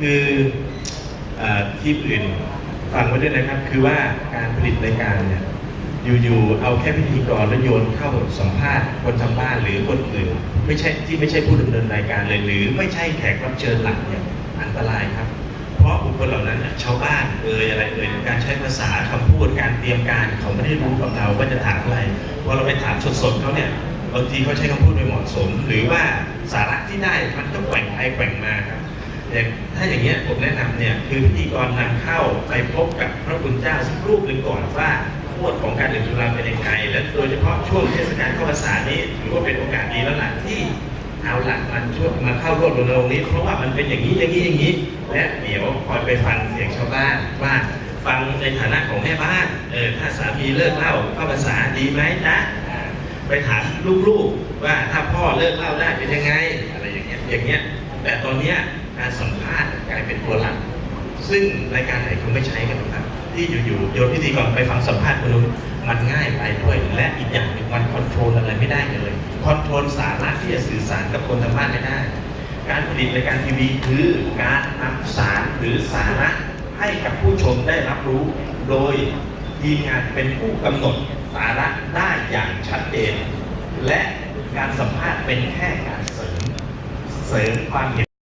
คืออที่อื่นฟังไว้ด้วยนะครับ คือว่าการผลิตรายการเนี่ยอยู่ๆเอาแค่พิธีกรแล้วโยนเข้าสัมภาษณ์ คนทำบ้านหรือคนอื่น ไม่ใช่ที่ไม่ใช่ผู้ดำเนินรายการเลย หรือไม่ใช่แขกรับเชิญหลักเนี่ยอันตรายครับ เพราะบุคคลเหล่านั้นชาวบ้านเอ่ยอะไรเอ่ยการใช้ภาษาคำพูดการเตรียมการเขาไม่ได้รู้กับเราว่าจะถามอะไรพอเราไปถามสดๆเขาเนี่ยบางทีเขาใช้คำพูดไม่เหมาะสม หรือว่าสาระที่ได้มันก็แกว่งไปแกว่งมาครับ อย่างถ้าอย่างเงี้ยผมแนะนำเนี่ยคือพิธีกรนำเข้าไปพบกับพระคุณเจ้าสักรูปหนึ่งก่อนว่าโทษของการดื่มสุราเป็นยังไงและโดยเฉพาะช่วงเทศกาลเข้าพรรษานี้ถือว่าเป็นโอกาสดีแล้วล่ะที่เอาหลักมันช่วยมาเข้าร่วมรณรงค์นี้ เพราะว่ามันเป็นอย่างนี้อย่างนี้อย่างนี้ และเดี๋ยวคอยไปฟังเสียงชาวบ้านว่าฟังในฐานะของแม่บ้านเออถ้าสามีเลิกเหล้าเข้าภาษาดีไหมจ๊ะไปถามลูกๆว่าถ้าพ่อเลิกเหล้าได้เป็นยังไง อะไรอย่างเงี้ยอย่างเงี้ย แต่ตอนนี้การสัมภาษณ์กลายเป็นตัวหลัก ซึ่งรายการไหนเขาไม่ใช้กันหรอกครับ ที่อยู่ๆโยนพิธีกรไปฟังสัมภาษณ์คนนู้นมันง่ายไปด้วยและอีกอย่างหนึ่งมันคอนโทรลอะไรไม่ได้เลยคอนโทรลสาระที่จะสื่อสารกับคนทางบ้านไม่ได้ การผลิตรายการทีวีคือการนำสารหรือสาระให้กับผู้ชมได้รับรู้ โดยทีมงานเป็นผู้กำหนดสาระได้อย่างชัดเจนและการสัมภาษณ์เป็นแค่การเสริม เสริมความเห็น